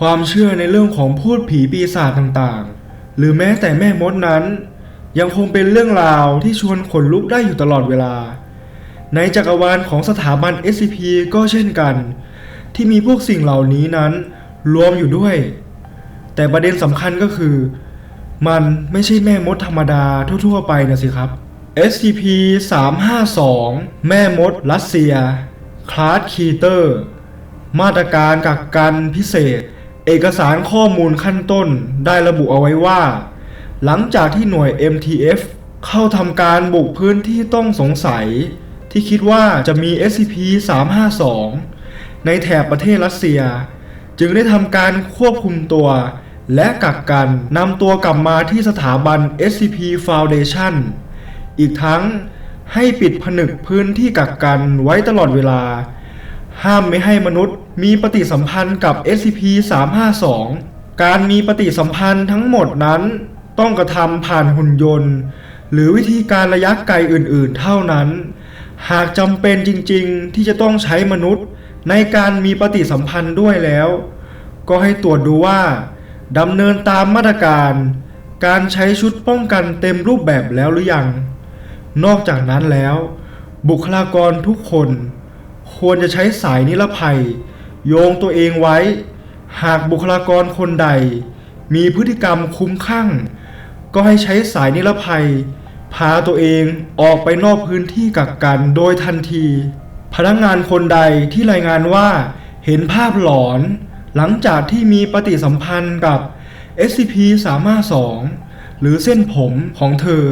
ความเชื่อในเรื่องของพูดผีปีศาจต่างๆ หรือแม้แต่แม่มดนั้น ยังคงเป็นเรื่องราวที่ชวนขนลุกได้อยู่ตลอดเวลา ในจักรวาลของสถาบัน SCP ก็เช่นกัน ที่มีพวกสิ่งเหล่านี้นั้นรวมอยู่ด้วย แต่ประเด็นสำคัญก็คือ มันไม่ใช่แม่มดธรรมดาทั่วๆ ไปนะสิครับ SCP 352 แม่มดรัสเซีย คลาสคีเตอร์ มาตรการกักกันพิเศษ เอกสารข้อมูลขั้นต้นได้ระบุเอาไว้ว่า หลังจากที่หน่วย MTF เข้าทำการบุกพื้นที่ต้องสงสัย ที่คิดว่าจะมี SCP 352 ในแถบประเทศรัสเซีย จึงได้ทำการควบคุมตัว และกักกันนำตัวกลับมาที่สถาบัน SCP Foundation อีกทั้งให้ปิดผนึกพื้นที่กักกันไว้ตลอดเวลา ห้ามไม่ให้มนุษย์ มีปฏิสัมพันธ์กับ SCP-352 การมีปฏิสัมพันธ์ทั้งหมดนั้น ต้องกระทำผ่านหุ่นยนต์ หรือวิธีการระยะไกลอื่นๆ เท่านั้น หากจำเป็นจริงๆ ที่จะต้องใช้มนุษย์ในการมีปฏิสัมพันธ์ด้วยแล้ว ก็ให้ตรวจดูว่าดำเนินตามมาตรการ การใช้ชุดป้องกันเต็มรูปแบบแล้วหรือยัง นอกจากนั้นแล้ว บุคลากรทุกคน ควรจะใช้สายนิรภัย โยงตัวเองไว้ หากบุคลากรคนใด มีพฤติกรรมคุ้มข้างก็ให้ใช้สายนิรภัย พาตัวเองออกไปนอกพื้นที่กักกันโดยทันที พนักงานคนใดที่รายงานว่าเห็นภาพหลอน หลังจากที่มีปฏิสัมพันธ์กับ SCP-352 หรือเส้นผมของเธอ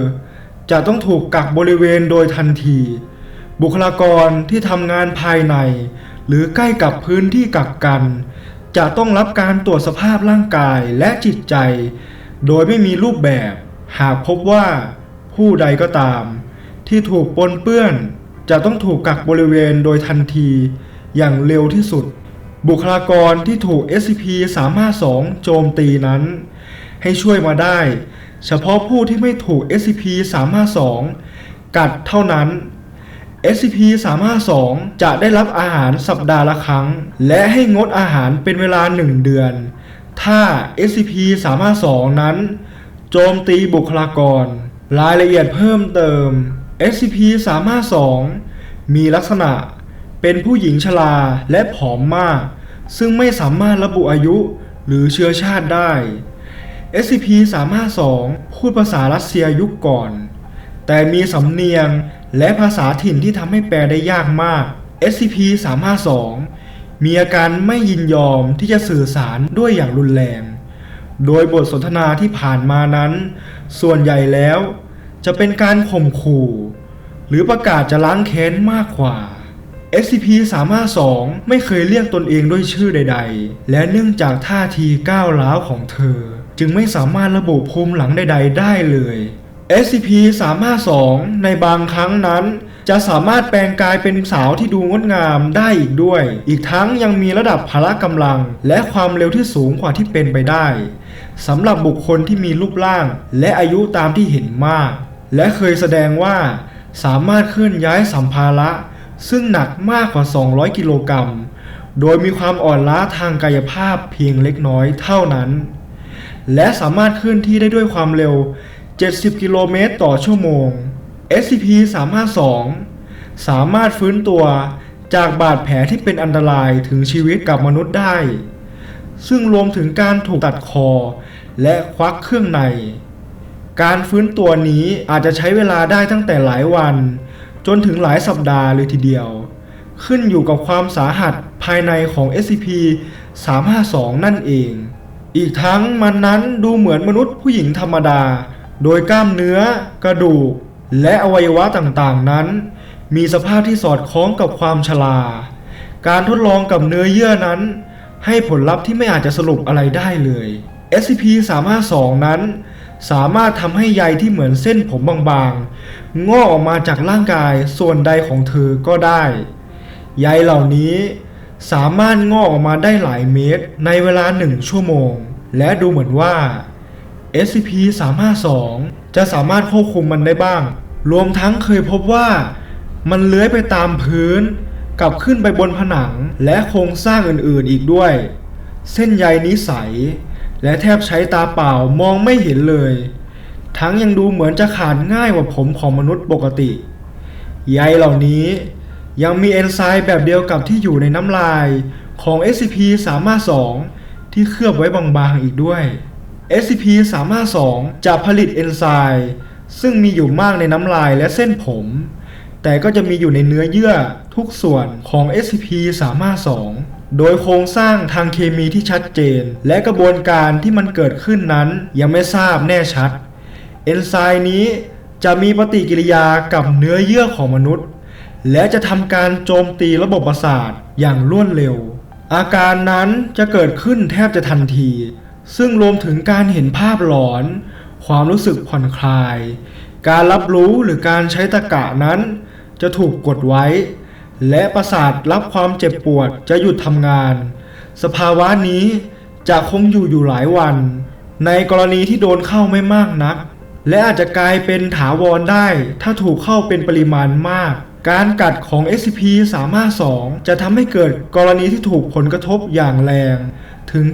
จะต้องถูกกักบริเวณโดยทันที บุคลากรที่ทำงานภายใน หรือใกล้กับพื้นที่กักกัน จะต้องรับการตรวจสภาพร่างกายและจิตใจ โดยไม่มีรูปแบบ หากพบว่าผู้ใดก็ตาม ที่ถูกปนเปื้อน จะต้องถูกกักบริเวณโดยทันทีอย่างเร็วที่สุด บุคลากรที่ถูก SCP-352 โจมตีนั้น ให้ช่วยมาได้ เฉพาะผู้ที่ไม่ถูก SCP-352 กัดเท่านั้น SCP-352 จะได้รับอาหารสัปดาห์ละครั้ง และให้งดอาหารเป็นเวลา 1 เดือน ถ้า SCP-352 นั้น โจมตีบุคลากร รายละเอียดเพิ่มเติม SCP-352 มีลักษณะเป็นผู้หญิงชราและผอมมาก ซึ่งไม่สามารถระบุอายุหรือเชื้อชาติได้ SCP-352 พูดภาษารัสเซียยุคก่อน แต่มีสำเนียง และภาษาถิ่นที่ทำให้แปลได้ยากมาก SCP-352 มีอาการไม่ยินยอมที่จะสื่อสารด้วยอย่างรุนแรง โดยบทสนทนาที่ผ่านมานั้น ส่วนใหญ่แล้ว จะเป็นการข่มขู่ หรือประกาศจะล้างแค้นมากกว่า SCP-352 ไม่เคยเรียกตนเองด้วยชื่อใด ๆ และเนื่องจากท่าทีก้าวร้าวของเธอ จึงไม่สามารถระบุภูมิหลังใด ๆ ได้เลย SCP-352 ในบางครั้งนั้น จะสามารถแปลงกายเป็นสาวที่ดูงดงามได้อีกด้วย อีกทั้งยังมีระดับพละกำลัง และความเร็วที่สูงกว่าที่เป็นไปได้สำหรับบุคคลที่มีรูปร่าง และอายุตามที่เห็นมาก และเคยแสดงว่า สามารถเคลื่อนย้ายสัมภาระ ซึ่งหนักมากกว่า 200 กิโลกรัม โดยมีความอ่อนล้าทางกายภาพเพียงเล็กน้อยเท่านั้น และสามารถเคลื่อนที่ได้ด้วยความเร็ว 70 กิโลเมตรต่อชั่วโมง SCP-352 สามารถฟื้นตัวจากบาดแผลที่เป็นอันตรายถึงชีวิตกับมนุษย์ได้ ซึ่งรวมถึงการถูกตัดคอและควักเครื่องใน การฟื้นตัวนี้อาจจะใช้เวลาได้ตั้งแต่หลายวัน จนถึงหลายสัปดาห์เลยทีเดียว ขึ้นอยู่กับความสาหัสภายในของ SCP-352 นั่นเอง อีกทั้งมันนั้นดูเหมือนมนุษย์ผู้หญิงธรรมดา โดยกล้ามเนื้อ กระดูก และอวัยวะต่างๆนั้น มีสภาพที่สอดคล้องกับความชรา การทดลองกับเนื้อเยื่อนั้น ให้ผลลัพธ์ที่ไม่อาจจะสรุปอะไรได้เลย SCP-352 นั้น สามารถทำให้ใยที่เหมือนเส้นผมบางๆ งอกออกมาจากร่างกายส่วนใดของเธอก็ได้ ใยเหล่านี้สามารถงอกออกมาได้หลายเมตรในเวลาหนึ่งชั่วโมง และดูเหมือนว่า SCP-352 จะสามารถควบคุมมันได้บ้าง รวมทั้งเคยพบว่า มันเลื้อยไปตามพื้น กลับขึ้นไปบนผนังและโครงสร้างอื่นๆอีกด้วย เส้นใยนี้ใส และแทบใช้ตาเปล่ามองไม่เห็นเลย ทั้งยังดูเหมือนจะขาดง่ายกว่าผมของมนุษย์ปกติ ใยเหล่านี้ยังมีเอนไซม์แบบเดียวกับที่อยู่ในน้ำลายของ SCP 3 5 2 ที่เคลือบไว้บางๆอีกด้วย SCP 3 5 2 จะผลิตเอนไซม์ซึ่งมีอยู่มากในน้ำลายและเส้นผม แต่ก็จะมีอยู่ในเนื้อเยื่อทุกส่วนของ SCP 3 5 2 โดยโครงสร้างทางเคมีที่ชัดเจน และกระบวนการที่มันเกิดขึ้นนั้นยังไม่ทราบแน่ชัด เอนไซม์นี้จะมีปฏิกิริยากับเนื้อเยื่อของมนุษย์ และจะทำการโจมตีระบบประสาทอย่างรวดเร็ว อาการนั้นจะเกิดขึ้นแทบจะทันที ซึ่งรวมถึงการเห็นภาพหลอน ความรู้สึกผ่อนคลาย การรับรู้หรือการใช้ตะกะนั้น จะถูกกดไว้ และประสาทรับความเจ็บปวดจะหยุดทำงาน สภาวะนี้จะคงอยู่อยู่หลายวัน ในกรณีที่โดนเข้าไม่มากนัก และอาจจะกลายเป็นถาวรได้ ถ้าถูกเข้าเป็นปริมาณมาก การกัดของ SCP 352 จะทำให้เกิดกรณีที่ถูกผลกระทบอย่างแรง ถึง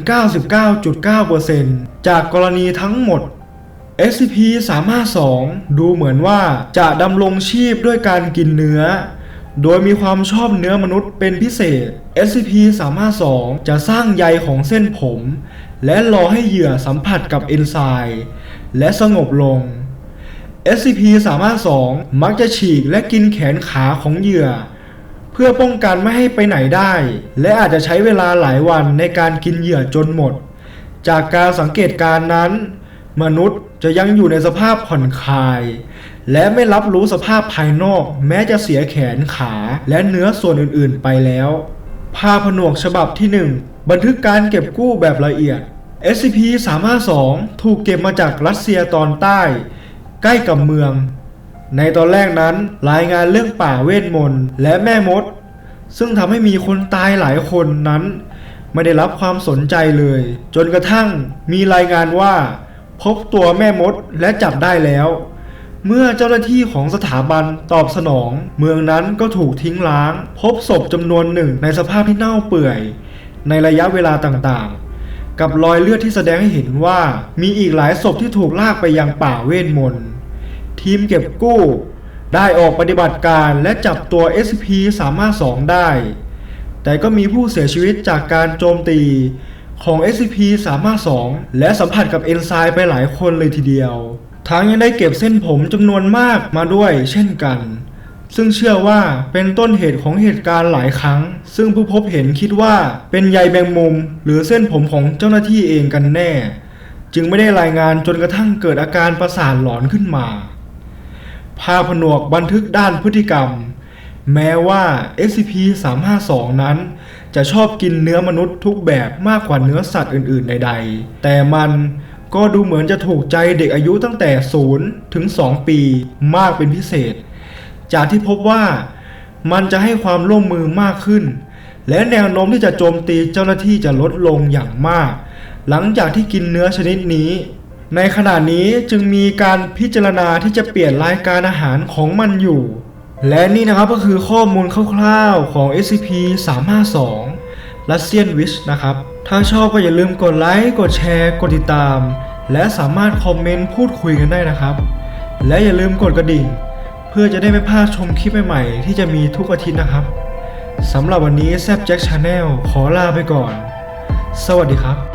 99.9%จากกรณีทั้งหมด SCP 352 ดูเหมือนว่าจะดำรงชีพด้วยการกินเนื้อ โดยมีความชอบเนื้อมนุษย์เป็นพิเศษ SCP 352 จะสร้างใยของเส้นผม และรอให้เหยื่อสัมผัสกับเอนไซม์และสงบลง SCP 352 มักจะฉีกและกินแขนขาของเหยื่อ พื่อป้องกันไม่ให้ไปไหนได้ และอาจจะใช้เวลาหลายวันในการกินเหยื่อจนหมด จากการสังเกตการนั้น มนุษย์จะยังอยู่ในสภาพผ่อนคลาย และไม่รับรู้สภาพภายนอก แม้จะเสียแขนขาและเนื้อส่วนอื่นๆ ไปแล้ว ภาพผนวกฉบับที่ 1 บันทึกการเก็บกู้แบบละเอียด SCP 352 ถูกเก็บมาจากรัสเซียตอนใต้ ใกล้กับเมือง ในตอนแรกนั้นรายงานเรื่องป่าเวทมนต์และแม่มด ซึ่งทำให้มีคนตายหลายคนนั้น ไม่ได้รับความสนใจเลย จนกระทั่งมีรายงานว่า พบตัวแม่มดและจับได้แล้ว เมื่อเจ้าหน้าที่ของสถาบันตอบสนอง เมืองนั้นก็ถูกทิ้งล้าง พบศพจำนวนหนึ่งในสภาพที่เน่าเปื่อย ในระยะเวลาต่างๆ กับรอยเลือดที่แสดงให้เห็นว่ามีอีกหลายศพที่ถูกลากไปยังป่าเวทมนต์ ทีมเก็บกู้ ได้ออกปฏิบัติการและจับตัว SCP 352 ได้ แต่ก็มีผู้เสียชีวิตจากการโจมตีของ SCP 352 และสัมผัสกับเอนไซม์ไปหลายคนเลยทีเดียว ทั้งยังได้เก็บเส้นผมจำนวนมากมาด้วยเช่นกัน ซึ่งเชื่อว่าเป็นต้นเหตุของเหตุการณ์หลายครั้ง ซึ่งผู้พบเห็นคิดว่าเป็นใยแมงมุม หรือเส้นผมของเจ้าหน้าที่เองกันแน่ จึงไม่ได้รายงานจนกระทั่งเกิดอาการประสาทหลอนขึ้นมา ภาพผนวกบันทึกด้านพฤติกรรม แม้ว่า SCP-352 นั้น จะชอบกินเนื้อมนุษย์ทุกแบบมากกว่าเนื้อสัตว์อื่น ๆ ใด ๆ แต่มันก็ดูเหมือนจะถูกใจเด็กอายุตั้งแต่ 0 ถึง 2 ปีมากเป็นพิเศษ จากที่พบว่ามันจะให้ความร่วมมือมากขึ้น และแนวโน้มที่จะโจมตีเจ้าหน้าที่จะลดลงอย่างมาก หลังจากที่กินเนื้อชนิดนี้ ในขณะนี้จึงมีการพิจารณาที่จะเปลี่ยนรายการอาหารของมันอยู่ และนี่นะครับก็คือข้อมูลคร่าวๆของ SCP 352 Russian Witch นะครับ ถ้าชอบก็อย่าลืมกดไลค์ กดแชร์ กดติดตาม และสามารถคอมเมนต์พูดคุยกันได้นะครับ และอย่าลืมกดกระดิ่ง เพื่อจะได้ไม่พลาดชมคลิปใหม่ๆ ที่จะมีทุกอาทิตย์นะครับสำหรับวันนี้แซบแจ็คชาแนลขอลาไปก่อน สวัสดีครับ